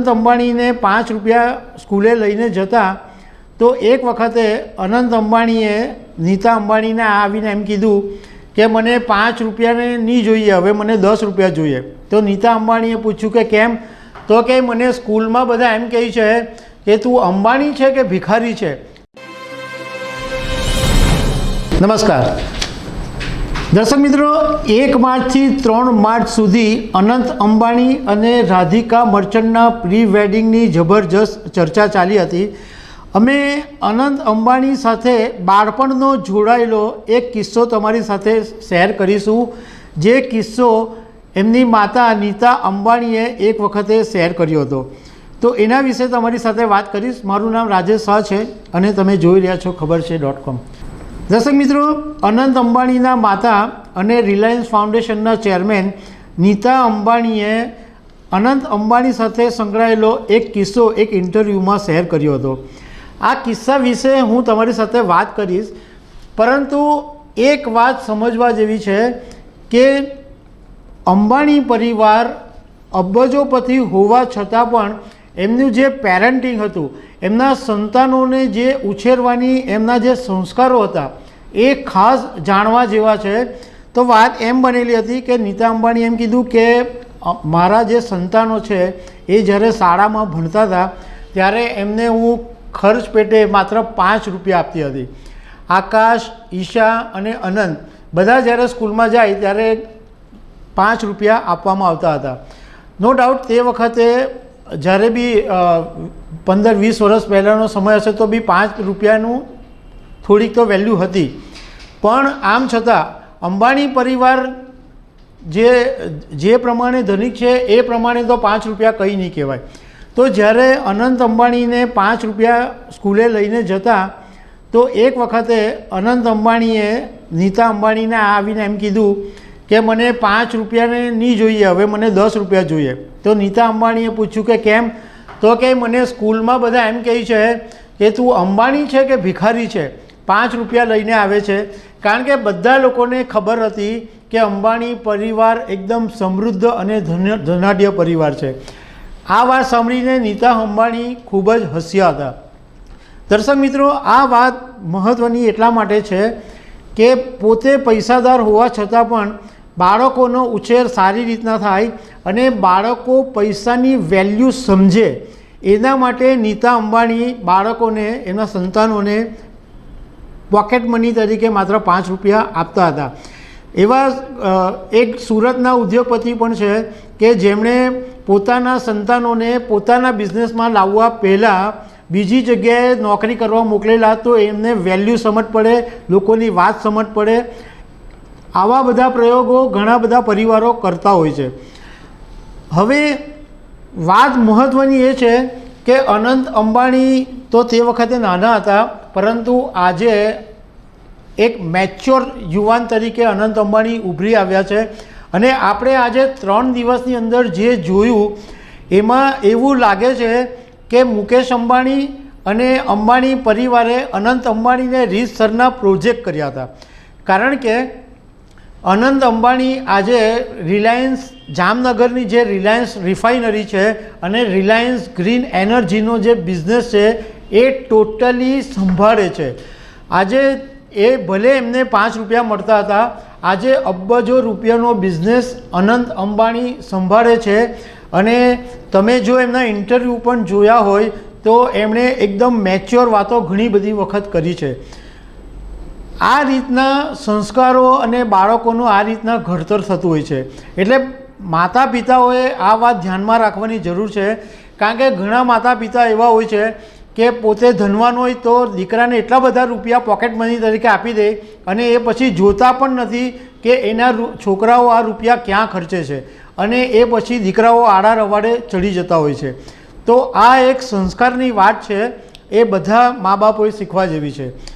અનંત અંબાણીને પાંચ રૂપિયા સ્કૂલે લઈને જતા, તો એક વખતે અનંત અંબાણીએ નીતા અંબાણીને આવીને એમ કીધું કે મને પાંચ રૂપિયાને નહીં જોઈએ, હવે મને દસ રૂપિયા જોઈએ. તો નીતા અંબાણીએ પૂછ્યું કે કેમ? તો કે મને સ્કૂલમાં બધા એમ કહે છે કે તું અંબાણી છે કે ભિખારી છે? નમસ્કાર. દર્શક મિત્રો, એક માર્ચથી ત્રણ માર્ચ સુધી અનંત અંબાણી અને રાધિકા મર્ચન્ટના પ્રી વેડિંગની જબરજસ્ત ચર્ચા ચાલી હતી. અમે અનંત અંબાણી સાથે બાળપણનો જોડાયેલો એક કિસ્સો તમારી સાથે શેર કરીશું. જે કિસ્સો એમની માતા નીતા અંબાણીએ એક વખતે શેર કર્યો હતો. તો એના વિશે તમારી સાથે વાત કરીશ. મારું નામ રાજેશ શાહ છે અને તમે જોઈ રહ્યા છો ખબર છે ડોટ કોમ. દર્શક મિત્રો, અનંત અંબાણીના માતા અને રિલાયન્સ ફાઉન્ડેશનના ચેરમેન નીતા અંબાણીએ અનંત અંબાણી સાથે સંકળાયેલો એક કિસ્સો એક ઇન્ટરવ્યૂમાં શેર કર્યો હતો. આ કિસ્સા વિશે હું તમારી સાથે વાત કરીશ, પરંતુ એક વાત સમજવા જેવી છે કે અંબાણી પરિવાર અબજોપતિ હોવા છતાં પણ એમનું જે પેરેન્ટિંગ હતું, એમના સંતાનોને જે ઉછેરવાની, એમના જે સંસ્કારો હતા, એ ખાસ જાણવા જેવા છે. તો વાત એમ બનેલી હતી કે નીતા અંબાણી એમ કીધું કે મારા જે સંતાનો છે, એ જ્યારે શાળામાં ભણતા હતા, ત્યારે એમને હું ખર્ચ પેટે માત્ર પાંચ રૂપિયા આપતી હતી. આકાશ, ઈશા અને અનંત બધા જ્યારે સ્કૂલમાં જાય, ત્યારે પાંચ રૂપિયા આપવામાં આવતા હતા. નો ડાઉટ તે વખતે જ્યારે બી પંદર, વીસ વર્ષ પહેલાંનો સમય હશે તો બી પાંચ રૂપિયાનું થોડીક તો વેલ્યુ હતી. પણ આમ છતાં, અંબાણી પરિવાર જે જે પ્રમાણે ધનિક છે, એ પ્રમાણે તો પાંચ રૂપિયા કંઈ નહીં કહેવાય. તો જ્યારે અનંત અંબાણીને પાંચ રૂપિયા સ્કૂલે લઈને જતા, તો એક વખતે અનંત અંબાણીએ નીતા અંબાણીને આવીને એમ કીધું કે મને પાંચ રૂપિયાને નહીં જોઈએ, હવે મને દસ રૂપિયા જોઈએ. તો નીતા અંબાણીએ પૂછ્યું કે કેમ? તો કે મને સ્કૂલમાં બધા એમ કહે છે કે તું અંબાણી છે કે ભિખારી છે? પાંચ રૂપિયા લઈને આવે છે. કારણ કે બધા લોકોને ખબર હતી કે અંબાણી પરિવાર એકદમ સમૃદ્ધ અને ધન્ય ધનાઢ્ય પરિવાર છે. આ વાત સાંભળીને નીતા અંબાણી ખૂબ જ હસ્યા હતા. દર્શક મિત્રો, આ વાત મહત્ત્વની એટલા માટે છે કે પોતે પૈસાદાર હોવા છતાં પણ બાળકોનો ઉછેર સારી રીતના થાય અને બાળકો પૈસાની વેલ્યુ સમજે. એના માટે નીતા અંબાણી બાળકોને એમના સંતાનોને પોકેટ મની તરીકે માત્ર પાંચ રૂપિયા આપતા હતા. એવા એક સુરતના ઉદ્યોગપતિ પણ છે કે જેમણે પોતાના સંતાનોને પોતાના બિઝનેસમાં લાવવા પહેલાં બીજી જગ્યાએ નોકરી કરવા મોકલેલા તો એમને વેલ્યુ સમજ પડે, લોકોની વાત સમજ પડે આવા બધા પ્રયોગો ઘણા બધા પરિવારો કરતા હોય છે. હવે વાત મહત્ત્વની એ છે કે અનંત અંબાણી તો તે વખતે નાના હતા, પરંતુ આજે એક મેચ્યોર યુવાન તરીકે અનંત અંબાણી ઉભરી આવ્યા છે અને આપણે આજે ત્રણ દિવસની અંદર જે જોયું, એમાં એવું લાગે છે કે મુકેશ અંબાણી અને અંબાણી પરિવારે અનંત અંબાણીને રીતસરના પ્રોજેક્ટ કર્યા હતા. કારણ કે અનંત અંબાણી આજે રિલાયન્સ, જામનગરની જે રિલાયન્સ રિફાઇનરી છે અને રિલાયન્સ ગ્રીન એનર્જીનો જે બિઝનેસ છે, એ ટોટલી સંભાળે છે. આજે એ ભલે એમને પાંચ રૂપિયા મળતા હતા, આજે અબજો રૂપિયાનો બિઝનેસ અનંત અંબાણી સંભાળે છે અને તમે જો એમના ઇન્ટરવ્યૂ પણ જોયા હોય, તો એમણે એકદમ મેચ્યોર વાતો ઘણી બધી વખત કરી છે. આ રીતના સંસ્કારો અને બાળકોનું આ રીતના ઘડતર થતું હોય છે. એટલે માતા પિતાઓએ આ વાત ધ્યાનમાં રાખવાની જરૂર છે. કારણ કે ઘણા માતા પિતા એવા હોય છે કે પોતે ધનવાન હોય તો દીકરાને એટલા બધા રૂપિયા પોકેટ મની તરીકે આપી દે અને એ પછી જોતા પણ નથી કે એના છોકરાઓ આ રૂપિયા ક્યાં ખર્ચે છે. અને એ પછી દીકરાઓ આડા રવાડે ચડી જતા હોય છે. તો આ એક સંસ્કારની વાત છે. એ બધા મા બાપોએ શીખવા જેવી છે.